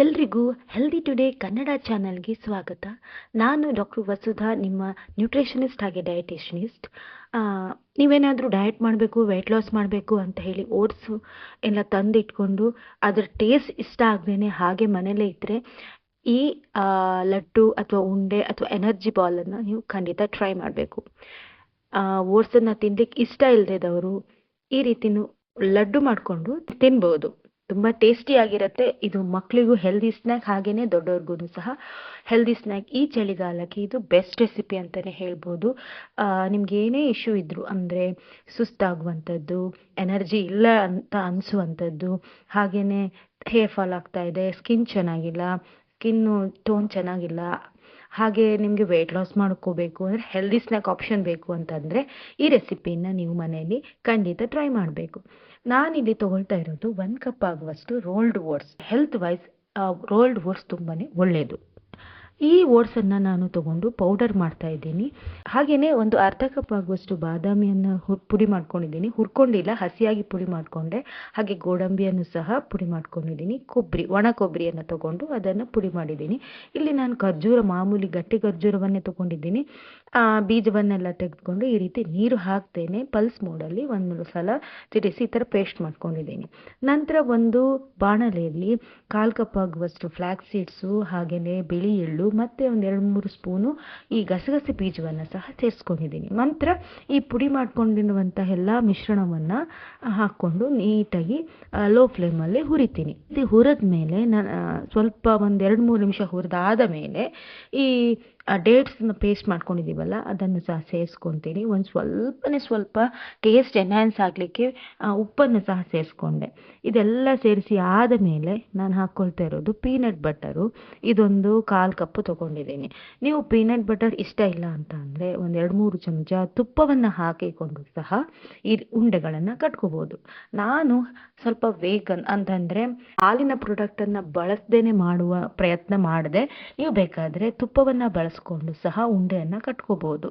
ಎಲ್ರಿಗೂ healthy today Kannada ಚಾನಲ್ಗೆ ಸ್ವಾಗತ. ನಾನು ಡಾಕ್ಟರ್ ವಸುಧಾ, ನಿಮ್ಮ ನ್ಯೂಟ್ರಿಷನಿಸ್ಟ್ ಹಾಗೆ ಡಯಟಿಷನಿಸ್ಟ್ ನೀವೇನಾದರೂ ಡಯಟ್ ಮಾಡಬೇಕು ವೆಯ್ಟ್ ಲಾಸ್ ಮಾಡಬೇಕು ಅಂತ ಹೇಳಿ ಓಟ್ಸು ಎಲ್ಲ ತಂದಿಟ್ಕೊಂಡು ಅದರ ಟೇಸ್ಟ್ ಇಷ್ಟ ಆಗದೇನೆ ಹಾಗೆ ಮನೇಲೇ ಇದ್ದರೆ ಈ ಲಡ್ಡು ಅಥವಾ ಉಂಡೆ ಅಥವಾ ಎನರ್ಜಿ ಬಾಲನ್ನು ನೀವು ಖಂಡಿತ ಟ್ರೈ ಮಾಡಬೇಕು. ಓಟ್ಸನ್ನು ತಿನ್ಲಿಕ್ಕೆ ಇಷ್ಟ ಇಲ್ಲದವರು ಈ ರೀತಿನೂ ಲಡ್ಡು ಮಾಡಿಕೊಂಡು ತಿನ್ಬೋದು. ತುಂಬ ಟೇಸ್ಟಿಯಾಗಿರುತ್ತೆ ಇದು ಮಕ್ಕಳಿಗೂ ಹೆಲ್ದಿ ಸ್ನ್ಯಾಕ್ ಹಾಗೇನೆ ದೊಡ್ಡವ್ರಿಗೂ ಸಹ. ಹೆಲ್ದಿ ಸ್ನ್ಯಾಕ್ ಈ ಚಳಿಗಾಲಕ್ಕೆ ಇದು ಬೆಸ್ಟ್ ರೆಸಿಪಿ ಅಂತಾನೆ ಹೇಳ್ಬೋದು. ನಿಮ್ಗೆ ಏನೇ ಇಶ್ಯೂ ಇದ್ದರೂ ಅಂದ್ರೆ ಸುಸ್ತಾಗುವಂಥದ್ದು ಎನರ್ಜಿ ಇಲ್ಲ ಅಂತ ಅನಿಸುವಂಥದ್ದು, ಹಾಗೇನೆ ಹೇರ್ ಫಾಲ್ ಆಗ್ತಾ ಇದೆ ಸ್ಕಿನ್ ಚೆನ್ನಾಗಿಲ್ಲ ಸ್ಕಿನ್ನು ಟೋನ್ ಚೆನ್ನಾಗಿಲ್ಲ ಹಾಗೆ ನಿಮಗೆ ವೆಯ್ಟ್ ಲಾಸ್ ಮಾಡ್ಕೋಬೇಕು ಅಂದರೆ ಹೆಲ್ದಿ ಸ್ನ್ಯಾಕ್ ಆಪ್ಷನ್ ಬೇಕು ಅಂತಂದರೆ ಈ ರೆಸಿಪಿನ ನೀವು ಮನೆಯಲ್ಲಿ ಖಂಡಿತ ಟ್ರೈ ಮಾಡಬೇಕು. ನಾನಿಲ್ಲಿ ತೊಗೊಳ್ತಾ ಇರೋದು ಒಂದು ಕಪ್ ಆಗುವಷ್ಟು rolled oats health wise rolled oats ತುಂಬಾ ಒಳ್ಳೆಯದು ಈ ಓಟ್ಸನ್ನು ನಾನು ತಗೊಂಡು ಪೌಡರ್ ಮಾಡ್ತಾ ಇದ್ದೀನಿ. ಹಾಗೆಯೇ ಒಂದು ಅರ್ಧ ಕಪ್ ಆಗುವಷ್ಟು ಬಾದಾಮಿಯನ್ನು ಪುಡಿ ಮಾಡ್ಕೊಂಡಿದ್ದೀನಿ. ಹುರ್ಕೊಂಡಿಲ್ಲ, ಹಸಿಯಾಗಿ ಪುಡಿ ಮಾಡಿಕೊಂಡೆ. ಹಾಗೆ ಗೋಡಂಬಿಯನ್ನು ಸಹ ಪುಡಿ ಮಾಡ್ಕೊಂಡಿದ್ದೀನಿ. ಕೊಬ್ಬರಿ ಒಣ ಕೊಬ್ಬರಿಯನ್ನು ತಗೊಂಡು ಅದನ್ನು ಪುಡಿ ಮಾಡಿದ್ದೀನಿ. ಇಲ್ಲಿ ನಾನು ಖರ್ಜೂರ, ಮಾಮೂಲಿ ಗಟ್ಟಿ ಖರ್ಜೂರವನ್ನೇ ತಗೊಂಡಿದ್ದೀನಿ. ಬೀಜವನ್ನೆಲ್ಲ ತೆಗೆದುಕೊಂಡು ಈ ರೀತಿ ನೀರು ಹಾಕ್ತೇನೆ. ಪಲ್ಸ್ ಮೋಡಲ್ಲಿ ಒಂದು ಸಲ ತಿರುಗಿಸಿ ಈ ಥರ ಪೇಸ್ಟ್ ಮಾಡ್ಕೊಂಡಿದ್ದೀನಿ. ನಂತರ ಒಂದು ಬಾಣಲೆಯಲ್ಲಿ ಕಾಲು ಕಪ್ ಆಗುವಷ್ಟು ಫ್ಲ್ಯಾಕ್ಸ್ ಸೀಡ್ಸು ಹಾಗೆಯೇ ಬಿಳಿ ಎಳ್ಳು ಮತ್ತು ಒಂದು ಎರಡು ಮೂರು ಸ್ಪೂನು ಈ ಗಸಗಸೆ ಬೀಜವನ್ನು ಸಹ ಸೇರಿಸ್ಕೊಂಡಿದ್ದೀನಿ. ನಂತರ ಈ ಪುಡಿ ಮಾಡ್ಕೊಂಡಿರುವಂಥ ಎಲ್ಲ ಮಿಶ್ರಣವನ್ನು ಹಾಕ್ಕೊಂಡು ನೀಟಾಗಿ ಲೋ ಫ್ಲೇಮಲ್ಲಿ ಹುರಿತೀನಿ. ಇದು ಹುರಿದ ಮೇಲೆ ನಾನು ಸ್ವಲ್ಪ ಒಂದು ಎರಡು ಮೂರು ನಿಮಿಷ ಹುರಿದಾದ ಮೇಲೆ ಈ ಡೇಟ್ಸ್ನ ಪೇಸ್ಟ್ ಮಾಡ್ಕೊಂಡಿದ್ದೀವಲ್ಲ ಅದನ್ನು ಸಹ ಸೇರಿಸ್ಕೊತೀನಿ. ಒಂದು ಸ್ವಲ್ಪನೇ ಸ್ವಲ್ಪ ಟೇಸ್ಟ್ ಎನ್ಹ್ಯಾನ್ಸ್ ಆಗಲಿಕ್ಕೆ ಉಪ್ಪನ್ನು ಸಹ ಸೇರಿಸ್ಕೊಂಡೆ. ಇದೆಲ್ಲ ಸೇರಿಸಿ ಆದ ಮೇಲೆ ನಾನು ಹಾಕ್ಕೊಳ್ತಾ ಇರೋದು ಪೀನಟ್ ಬಟರು ಇದೊಂದು ಕಾಲು ಕಪ್ಪು ತೊಗೊಂಡಿದ್ದೀನಿ. ನೀವು ಪೀನಟ್ ಬಟರ್ ಇಷ್ಟ ಇಲ್ಲ ಅಂತ ಅಂದರೆ ಒಂದು ಮೂರು ಚಮಚ ತುಪ್ಪವನ್ನು ಹಾಕಿಕೊಂಡು ಸಹ ಈ ಉಂಡೆಗಳನ್ನು ಕಟ್ಕೋಬೋದು. ನಾನು ಸ್ವಲ್ಪ ವೇಗನ್ ಅಂತಂದರೆ ಹಾಲಿನ ಪ್ರಾಡಕ್ಟನ್ನು ಬಳಸದೇನೆ ಮಾಡುವ ಪ್ರಯತ್ನ ಮಾಡಿದೆ. ನೀವು ಬೇಕಾದರೆ ತುಪ್ಪವನ್ನು ಬಳಸ್ಕೊಂಡು ಸಹ ಉಂಡೆಯನ್ನು ಕಟ್ಕೋಬಹುದು.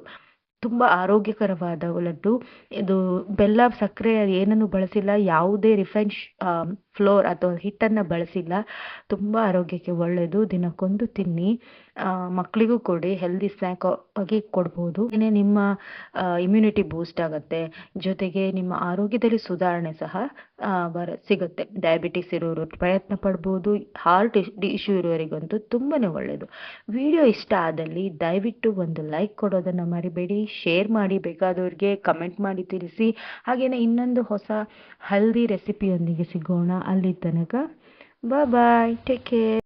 ತುಂಬ ಆರೋಗ್ಯಕರವಾದ ಲಡ್ಡು. ಇದು ಬೆಲ್ಲ ಸಕ್ಕರೆ ಏನನ್ನು ಬಳಸಿಲ್ಲ. ಯಾವುದೇ ರಿಫೈನ್ ಫ್ಲೋರ್ ಅಥವಾ ಹಿಟ್ಟನ್ನು ಬಳಸಿಲ್ಲ. ತುಂಬ ಆರೋಗ್ಯಕ್ಕೆ ಒಳ್ಳೆಯದು ದಿನಕ್ಕೊಂದು ತಿನ್ನಿ. ಮಕ್ಕಳಿಗೂ ಕೊಡಿ. ಹೆಲ್ದಿ ಸ್ನ್ಯಾಕ್ ಆಗಿ ಕೊಡ್ಬೋದು. ಏನೇ ನಿಮ್ಮ ಇಮ್ಯುನಿಟಿ ಬೂಸ್ಟ್ ಆಗುತ್ತೆ. ಜೊತೆಗೆ ನಿಮ್ಮ ಆರೋಗ್ಯದಲ್ಲಿ ಸುಧಾರಣೆ ಸಹ ಬರ, ಸಿಗುತ್ತೆ. ಡಯಾಬಿಟಿಸ್ ಇರೋರು ಪ್ರಯತ್ನ ಪಡ್ಬೋದು. ಹಾರ್ಟ್ ಇಶ್ಯೂ ಇರೋರಿಗಂತೂ ತುಂಬಾ ಒಳ್ಳೆಯದು ವಿಡಿಯೋ ಇಷ್ಟ ಆದಲ್ಲಿ ದಯವಿಟ್ಟು ಒಂದು ಲೈಕ್ ಕೊಡೋದನ್ನು ಮರಿಬೇಡಿ. ಶೇರ್ ಮಾಡಿ ಬೇಕಾದವ್ರಿಗೆ ಕಮೆಂಟ್ ಮಾಡಿ ತಿಳಿಸಿ. ಹಾಗೆಯೇ ಇನ್ನೊಂದು ಹೊಸ ಹೆಲ್ದಿ ರೆಸಿಪಿಯೊಂದಿಗೆ ಸಿಗೋಣ. ಅಲ್ಲಿ ತನಕ. Bye take care